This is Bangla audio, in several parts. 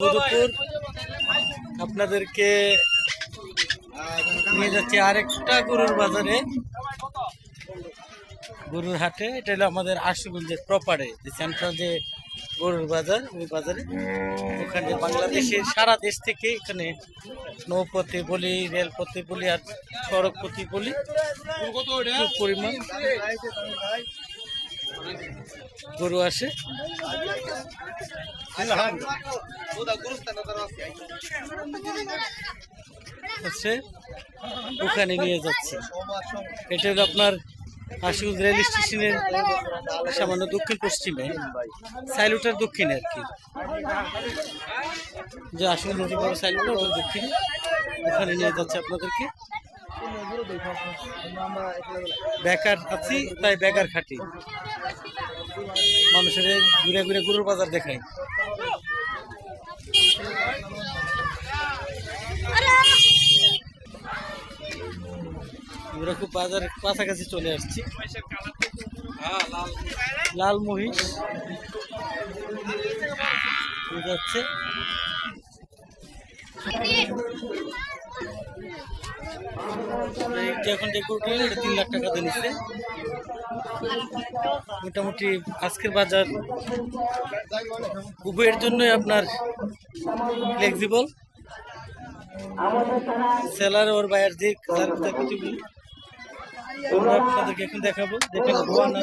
দুপুর আপনাদেরকে নিয়ে যাচ্ছি আরেকটা গরুর বাজারে। গরুর হাটে, এটা হলো আমাদের আশুগঞ্জের প্রপারে যে সেন্ট্রাল যে গরুর বাজার, ওই বাজারে। ওখানে বাংলাদেশের সারা দেশ থেকে এখানে নৌপথে বলি, রেলপথে বলি আর সড়কপথে বলি। পরিমাণ। গরু আসে। হচ্ছে ওখানে নিয়ে যাচ্ছে। এটা হলো আপনার আশুগঞ্জ রেল স্টেশনের সামান্য দক্ষিণ পশ্চিমে। সাইলুটার দক্ষিণে আর কি। যে নদী বড় সাইলুটার ওর দক্ষিণে। ওখানে নিয়ে যাচ্ছে আপনাদেরকে। বেকার আছি, তাই বেকার খাটি। মানুষের ঘুরে ঘুরে গরুর বাজার দেখায় আমরা খুব বাজারের কাছাকাছি চলে আসছি। লাল মহিষ। এখন এটা তিন লাখ টাকা দিয়ে নিচ্ছে। মোটামুটি আজকের বাজার উভয়ের জন্যই আপনার ফ্লেক্সিবল সেলার ওর বাইরের যে কালার আপনাদেরকে এখন দেখাবো। দেখেন গোয়া না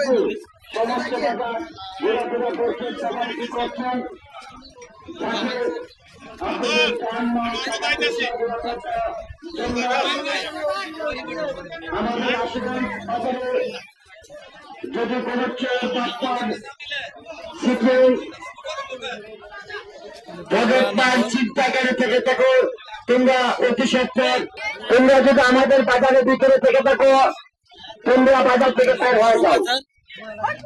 যদি কোনো চেয়ে পাঁচটার শিখে জগৎমান চিন্তাকারী থেকে থাকো? তোমরা অতি সত্তর তোমরা যদি আমাদের বাজারের ভিতরে থেকে থাকো তোমরা বাজার থেকে বের হয়ে যাও।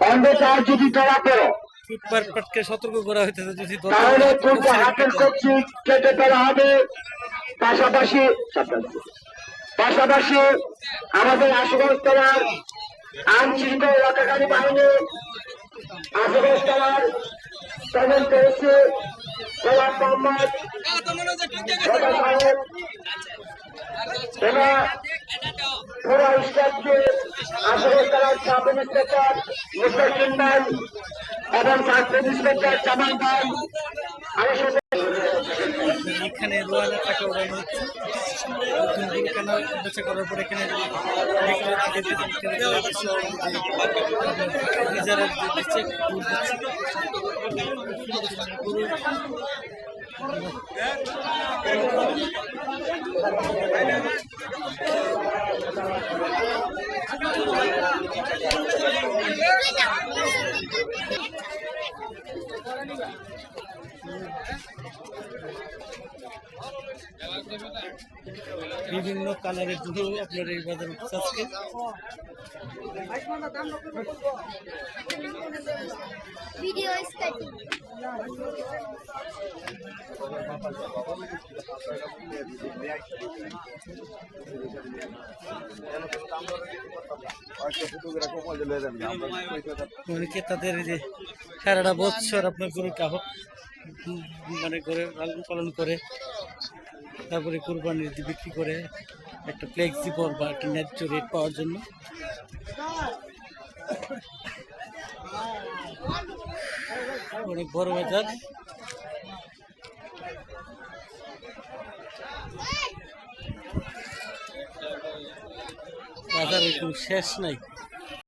অন্ধকার যদি ধরা করো ফুটপার পাটকে সতর্ক করা হইতেছে যদি তাহলে তোমরা হাতের কচ্ছি কেটে ফেলা হবে। পাশাপাশি পাশাপাশি আমাদের আশুগঞ্জ থানার আইন শৃঙ্খলা রক্ষাকারী বাহিনী আশুগঞ্জ থানার তদন্ত হয়েছে গোলাম মোহাম্মদ এরা পুরো স্টাফকে আশুগঞ্জ থানার সাব ইন্সপেক্টর মুস্তাকিম ভাই এবং সাব ইন্সপেক্টর জামাল ভাই সাথে এখানে রোয়ালের টাকা উড়ানো হচ্ছে কেনা বেচা করার পর এখানে নিজেরা দিচ্ছে, দুধ দিচ্ছে। বিভিন্ন কালারের গরু আপনার এই বাজার আজকে। is অনেকে তাদের যে সারাটা বছর আপনার গরু কাহক মানে করে লালন পালন করে তারপরে কোরবানি দিয়ে বিক্রি করে একটা ফ্লেক্সিবল বা একটা ন্যায্য রেট পাওয়ার জন্য। অনেক বড় বাজার। বাজারের কোনো শেষ নাই।